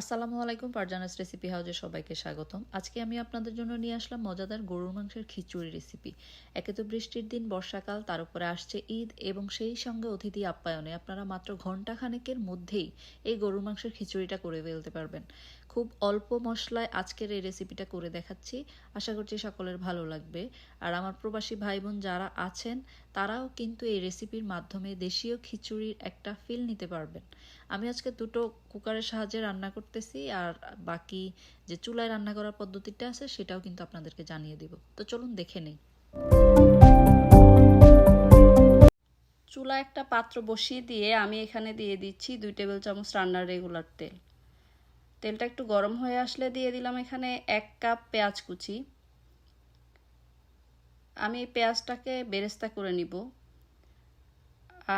আসসালামু আলাইকুম, পারজানাস রেসিপি হাউজে সবাইকে স্বাগতম। আজকে আমি আপনাদের জন্য নিয়ে আসলাম মজাদার গরুর মাংসের খিচুড়ি রেসিপি একে তো বৃষ্টির দিন, বর্ষাকাল, তার উপরে আসছে ঈদ এবং সেই সঙ্গে অতিথি আপ্যায়নে আপনারা মাত্র ঘণ্টা খানেকের মধ্যেই এই গরুর মাংসের খিচুড়িটা করে ফেলতে পারবেন। খুব অল্প মশলায় আজকের এই রেসিপিটা করে দেখাচ্ছি। আশা করছি সকলের ভালো লাগবে। আর আমার প্রবাসী ভাই বোন যারা আছেন তারাও কিন্তু এই রেসিপির মাধ্যমে দেশীয় খিচুড়ির একটা ফিল নিতে পারবেন। আমি আজকে দুটো কুকারের সাহায্যে রান্না করতেছি আর বাকি যে চুলায় রান্না করার পদ্ধতিটা আছে সেটাও কিন্তু আপনাদেরকে জানিয়ে দিব। তো চলুন দেখে নেই। চুলা একটা পাত্র বসিয়ে দিয়ে আমি এখানে দিয়ে দিচ্ছি দুই টেবিল চামচ রান্নার রেগুলার তেল। তেলটা একটু গরম হয়ে আসলে দিয়ে দিলাম এখানে এক কাপ পেঁয়াজ কুচি। আমি পেঁয়াজটাকে বেরেস্তা করে নিব।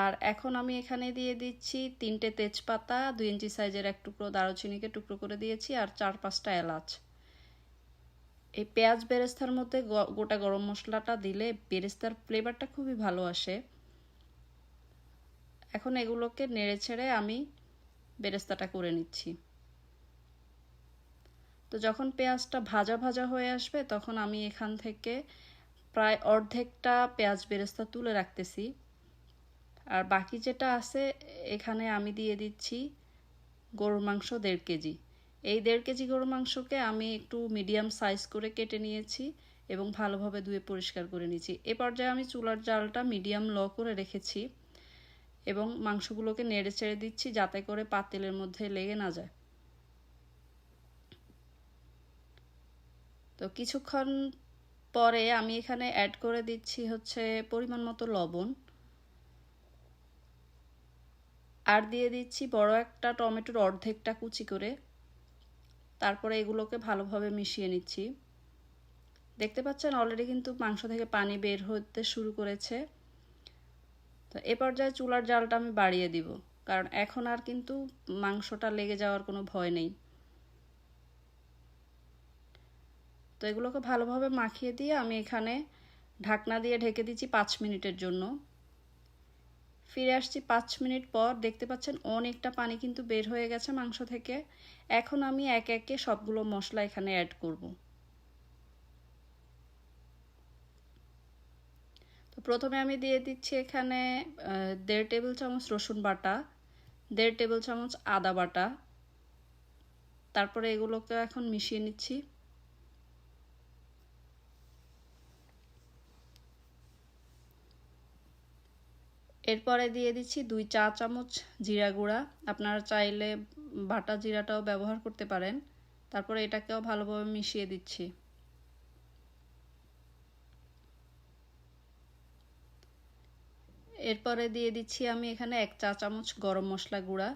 আর এখন আমি এখানে দিয়ে দিচ্ছি তিনটে তেজপাতা, দুই ইঞ্চি সাইজের এক টুকরো দারুচিনিকে টুকরো করে দিয়েছি, আর চার পাঁচটা এলাচ। এই পেঁয়াজ বেরেস্তার মধ্যে গোটা গরম মশলাটা দিলে বেরেস্তার ফ্লেভারটা খুবই ভালো আসে। এখন এগুলোকে নেড়ে ছেড়ে আমি বেরেস্তাটা করে নিচ্ছি। তো যখন পেঁয়াজটা ভাজা ভাজা হয়ে আসবে, তখন আমি এখান থেকে প্রায় অর্ধেকটা পেঁয়াজ বেরেস্তা তুলে রাখতেছি। আর বাকি যেটা আছে, এখানে আমি দিয়ে দিচ্ছি গরুর মাংস দেড় কেজি। এই দেড় কেজি গরুর মাংসকে আমি একটু মিডিয়াম সাইজ করে কেটে নিয়েছি এবং ভালোভাবে ধুয়ে পরিষ্কার করে নিয়েছি। এ পর্যায়ে আমি চুলার জালটা মিডিয়াম ল করে রেখেছি এবং মাংসগুলোকে নেড়ে ছেড়ে দিচ্ছি যাতে করে পাতিলের মধ্যে লেগে না যায়। তো কিছুক্ষণ পরে আমি এখানে অ্যাড করে দিচ্ছি হচ্ছে পরিমাণ মতো লবণ। আর দিয়ে দিচ্ছি বড় একটা টমেটোর অর্ধেকটা কুচি করে। তারপরে এগুলোকে ভালোভাবে মিশিয়ে নিচ্ছি। দেখতে পাচ্ছেন অলরেডি কিন্তু মাংস থেকে পানি বের হতে শুরু করেছে। তো এ পর্যায়ে চুলার জালটা আমি বাড়িয়ে দিব। কারণ এখন আর কিন্তু মাংসটা লেগে যাওয়ার কোনো ভয় নেই। তো এগুলোকে ভালোভাবে মাখিয়ে দিয়ে আমি এখানে ঢাকনা দিয়ে ঢেকে দিচ্ছি পাঁচ মিনিটের জন্য। ফিরে আসছি পাঁচ মিনিট পর। দেখতে পাচ্ছেন অনেকটা পানি কিন্তু বের হয়ে গেছে মাংস থেকে। এখন আমি এক একে সবগুলো মশলা এখানে অ্যাড করব। তো প্রথমে আমি দিয়ে দিচ্ছি এখানে দেড় টেবিল চামচ রসুন বাটা, দেড় টেবিল চামচ আদা বাটা। তারপরে এগুলোকে এখন মিশিয়ে নিচ্ছি। এরপরে দিয়ে দিচ্ছি দুই চা চামচ জিরা গুঁড়া। আপনারা চাইলে বাটা জিরাটাও ব্যবহার করতে পারেন। তারপরে এটাকেও ভালোভাবে মিশিয়ে দিচ্ছি। এরপরে দিয়ে দিচ্ছি আমি এখানে এক চা চামচ গরম মশলা গুঁড়া।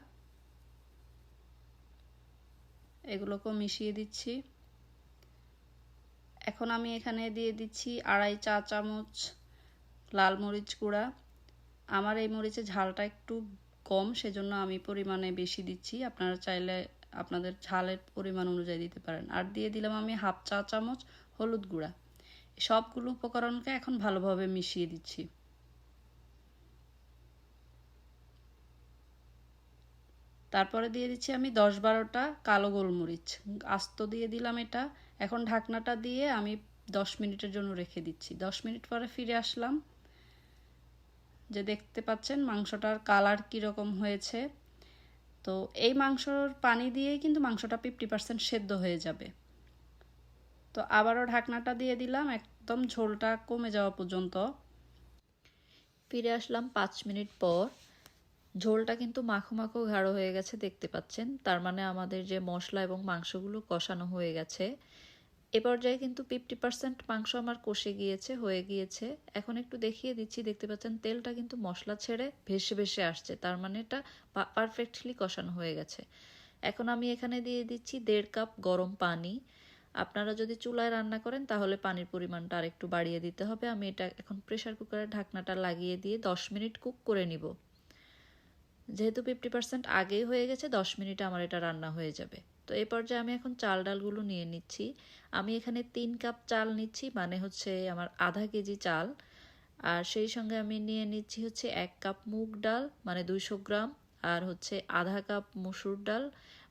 এগুলোকেও মিশিয়ে দিচ্ছি। এখন আমি এখানে দিয়ে দিচ্ছি আড়াই চা চামচ লাল মরিচ গুঁড়া। আমার এই মরিচের ঝালটা একটু কম, সেজন্য আমি পরিমাণে বেশি দিচ্ছি। আপনারা চাইলে আপনাদের ঝালের পরিমাণ অনুযায়ী দিতে পারেন। আর দিয়ে দিলাম আমি হাফ চা চামচ হলুদ গুঁড়া। সবগুলো উপকরণকে এখন ভালোভাবে মিশিয়ে দিচ্ছি। তারপরে দিয়ে দিচ্ছি আমি দশ বারোটা কালো গোলমরিচ। আস্ত দিয়ে দিলাম এটা। এখন ঢাকনাটা দিয়ে আমি দশ মিনিটের জন্য রেখে দিচ্ছি। দশ মিনিট পরে ফিরে আসলাম। যে দেখতে পাচ্ছেন মাংসটার কালার কীরকম হয়েছে। তো এই মাংসর পানি দিয়েই কিন্তু মাংসটা ফিফটি পার্সেন্ট সেদ্ধ হয়ে যাবে। তো আবারও ঢাকনাটা দিয়ে দিলাম, একদম ঝোলটা কমে যাওয়া পর্যন্ত। ফিরে আসলাম পাঁচ মিনিট পর। ঝোলটা কিন্তু মাখো মাখো গাঢ় হয়ে গেছে, দেখতে পাচ্ছেন। তার মানে আমাদের যে মশলা এবং মাংসগুলো কষানো হয়ে গেছে এ পর্যায়ে কিন্তু ফিফটি পার্সেন্ট মাংস আমার কষে গিয়েছে, হয়ে গিয়েছে। এখন একটু দেখিয়ে দিচ্ছি, দেখতে পাচ্ছেন তেলটা কিন্তু মশলা ছেড়ে ভেসে ভেসে আসছে, তার মানে এটা পারফেক্টলি কষানো হয়ে গেছে। এখন আমি এখানে দিয়ে দিচ্ছি দেড় কাপ গরম পানি। আপনারা যদি চুলায় রান্না করেন, তাহলে পানির পরিমাণটা আর একটু বাড়িয়ে দিতে হবে। আমি এটা এখন প্রেশার কুকারের ঢাকনাটা লাগিয়ে দিয়ে দশ মিনিট কুক করে নিব। যেহেতু ফিফটি পার্সেন্ট আগেই হয়ে গেছে, দশ মিনিটে আমার এটা রান্না হয়ে যাবে। তো এই পর্যায়ে আমি এখন চাল ডালগুলো নিয়ে নিচ্ছি। আমি এখানে তিন কাপ চাল নিচ্ছি মানে হচ্ছে আমার আধা কেজি চাল। আর সেই সঙ্গে আমি নিয়ে নিচ্ছি হচ্ছে এক কাপ মুগ ডাল মানে দুইশো গ্রাম, আর হচ্ছে আধা কাপ মসুর ডাল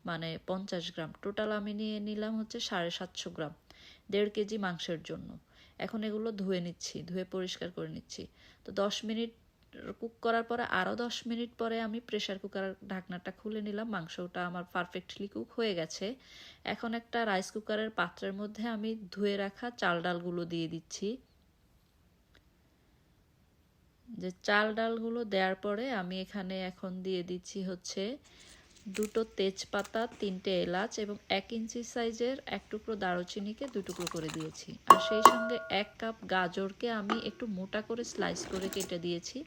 মানে পঞ্চাশ গ্রাম। টোটাল আমি নিয়ে নিলাম হচ্ছে সাড়ে সাতশো গ্রাম, দেড় কেজি মাংসের জন্য। এখন এগুলো ধুয়ে নিচ্ছি, ধুয়ে পরিষ্কার করে নিচ্ছি। তো দশ মিনিট কুক করার পরে আরও দশ মিনিট পরে আমি প্রেশার কুকার ঢাকনাটা খুলে নিলাম। মাংসটা আমার পারফেক্টলি কুক হয়ে গেছে। এখন একটা রাইস কুকারের পাত্রের মধ্যে আমি ধুয়ে রাখা চাল ডালগুলো দিয়ে দিচ্ছি। যে চাল ডালগুলো দেওয়ার পরে আমি এখানে এখন দিয়ে দিচ্ছি হচ্ছে দুটো তেজপাতা, তিনটে এলাচ এবং এক ইঞ্চি সাইজের এক টুকরো দারুচিনিকে দু টুকরো করে দিয়েছি। আর সেই সঙ্গে এক কাপ গাজরকে আমি একটু মোটা করে স্লাইস করে কেটে দিয়েছি।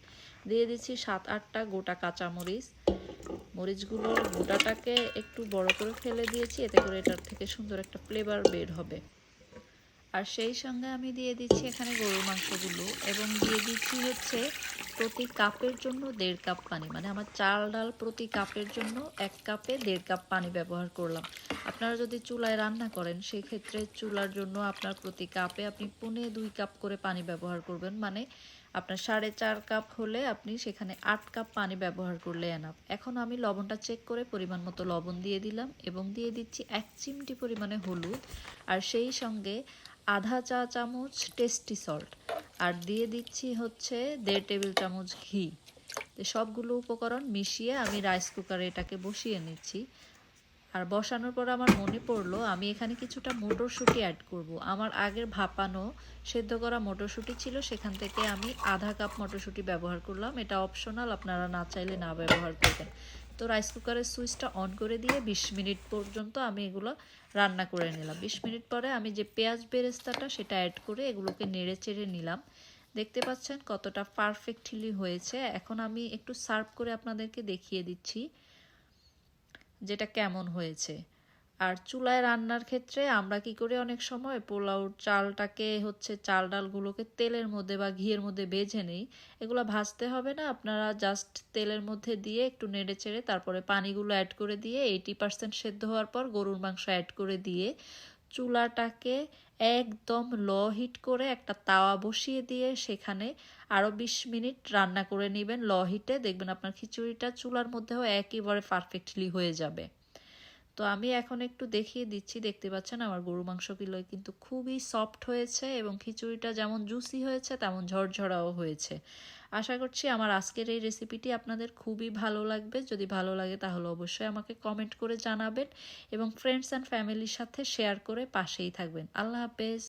দিয়ে দিচ্ছি সাত আটটা গোটা কাঁচামরিচ। মরিচগুলোর গোটাটাকে একটু বড় করে ফেলে দিয়েছি, এতে করে এটার থেকে সুন্দর একটা ফ্লেভার বের হবে। আর সেই সঙ্গে আমি দিয়ে দিচ্ছি এখানে গরুর মাংসগুলো এবং দিয়ে দিচ্ছি হচ্ছে প্রতি কাপের জন্য দেড় কাপ পানি। মানে আমার চাল ডাল প্রতি কাপের জন্য এক কাপে দেড় কাপ পানি ব্যবহার করলাম। আপনারা যদি চুলায় রান্না করেন সেই ক্ষেত্রে চুলার জন্য আপনার প্রতি কাপে আপনি পুনে দুই কাপ করে পানি ব্যবহার করবেন। মানে আপনার সাড়ে চার কাপ হলে আপনি সেখানে আট কাপ পানি ব্যবহার করলে এনাফ এখন আমি লবণটা চেক করে পরিমাণ মতো লবণ দিয়ে দিলাম এবং দিয়ে দিচ্ছি এক চিমটি পরিমাণে হলুদ। আর সেই সঙ্গে আধা চা চামচ টেস্টি সল্ট আর দিয়ে দিচ্ছি হচ্ছে দেড় টেবিল চামচ ঘি। সবগুলো উপকরণ মিশিয়ে আমি রাইস কুকারে এটাকে বসিয়ে নিচ্ছি। আর বসানোর পর আমার মনে পড়ল, আমি এখানে কিছুটা মটরশুঁটি অ্যাড করব। আমার আগের ভাপানো সেদ্ধ করা মটরশুঁটি ছিল, সেখান থেকে আমি আধা কাপ মটরশুঁটি ব্যবহার করলাম। এটা অপশনাল আপনারা না চাইলে না ব্যবহার করবেন। তো রাইস কুকারের সুইচটা অন করে দিয়ে বিশ মিনিট পর্যন্ত আমি এগুলো রান্না করে নিলাম। বিশ মিনিট পরে আমি যে পেঁয়াজ বেরেস্তাটা সেটা অ্যাড করে এগুলোকে নেড়ে চেড়ে নিলাম। দেখতে পাচ্ছেন কতটা পারফেক্টলি হয়েছে। এখন আমি একটু সার্ভ করে আপনাদেরকে দেখিয়ে দিচ্ছি যেটা কেমন হয়েছে। আর চুলায় রান্নার ক্ষেত্রে আমরা কি করি অনেক সময়? পোলাও চালটাকে হচ্ছে চাল ডালগুলোকে তেলের মধ্যে বা ঘিয়ের মধ্যে বেজে নেই। এগুলো ভাজতে হবে না। আপনারা জাস্ট তেলের মধ্যে দিয়ে একটু নেড়ে চেড়ে তারপরে পানিগুলো অ্যাড করে দিয়ে এইটি পার্সেন্ট সেদ্ধ হওয়ার পর গরুর মাংস অ্যাড করে দিয়ে চুলাটাকে একদম ল হিট করে একটা তাওয়া বসিয়ে দিয়ে সেখানে আরও বিশ মিনিট রান্না করে নেবেন ল হিটে দেখবেন আপনার খিচুড়িটা চুলার মধ্যেও একেবারে পারফেক্টলি হয়ে যাবে। তো আমি এখন একটু দেখিয়ে দিচ্ছি, দেখতে পাচ্ছেন আমার গরু মাংস মাংসগুলো কিন্তু খুবই সফট হয়েছে এবং খিচুড়িটা যেমন জুসি হয়েছে, তেমন ঝরঝরাও হয়েছে। আশা করছি আমার আজকের এই রেসিপিটি আপনাদের খুবই ভালো লাগবে। যদি ভালো লাগে তাহলে অবশ্যই আমাকে কমেন্ট করে জানাবেন এবং ফ্রেন্ডস অ্যান্ড ফ্যামিলির সাথে শেয়ার করে পাশেই থাকবেন। আল্লাহ হাফেজ।